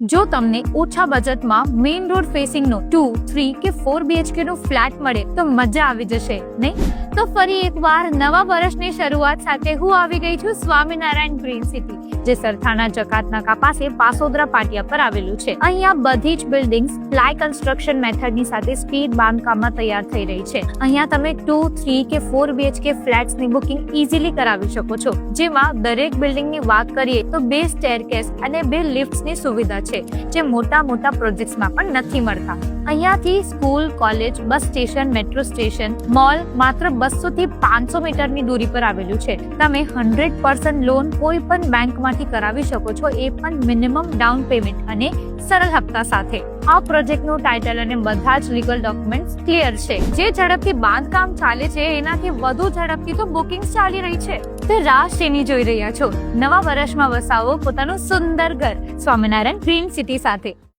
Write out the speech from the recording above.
જો તમને ઓછા બજેટમાં મેઇન રોડ ફેસિંગનો ટુ, થ્રી કે ફોર બીએચકે નો ફ્લેટ મળે, તો મજા આવી જશે, નહીં? તો ફરી એકવાર નવા વર્ષની શરૂઆત સાથે હું આવી ગઈ છું સ્વામિનારાયણ ગ્રીન સિટી, જે સરથાણા જકાતનાકા પાસે પાસોદરા પાટિયા પર આવેલું છે. અહીંયા બધી જ બિલ્ડિંગ્સ પ્લાય કન્સ્ટ્રક્શન મેથડની સાથે સ્પીડ બાંધકામમાં તૈયાર થઈ રહી છે. અહીંયા તમે ટુ, થ્રી કે ફોર બીએચકે ફ્લેટ્સની બુકિંગ ઇઝીલી કરાવી શકો છો. જેમાં દરેક બિલ્ડિંગની વાત કરીએ તો બે સ્ટેરકેસ અને બે લિફ્ટ્સની સુવિધા છે. જે મોટા મોટા પ્રોજેક્ટ્સમાં પણ નથી મળતા. અહીંયાથી school, college, bus station, metro station, mall માત્ર બસો થી પાંચસો મીટરની દૂરી પર આવેલું છે. તમે હંડ્રેડ પર્સન્ટ લોન કોઈ પણ બેંકમાંથી કરાવી શકો છો એ પણ મિનિમમ ડાઉન પેમેન્ટ અને સરળ હપ્તા સાથે. આ પ્રોજેક્ટનું ટાઇટલ અને બધા જ લીગલ ડોક્યુમેન્ટ્સ ક્લિયર છે. જે ઝડપથી બાંધકામ ચાલે છે, એનાથી વધુ ઝડપથી તો બુકિંગ ચાલી રહી છે. તે રાહ શેની જોઈ રહ્યા છો. નવા વર્ષમાં વસાવો પોતાનું સુંદર ઘર. સ્વામિનારાયણ ગ્રીન સિટી સાથે.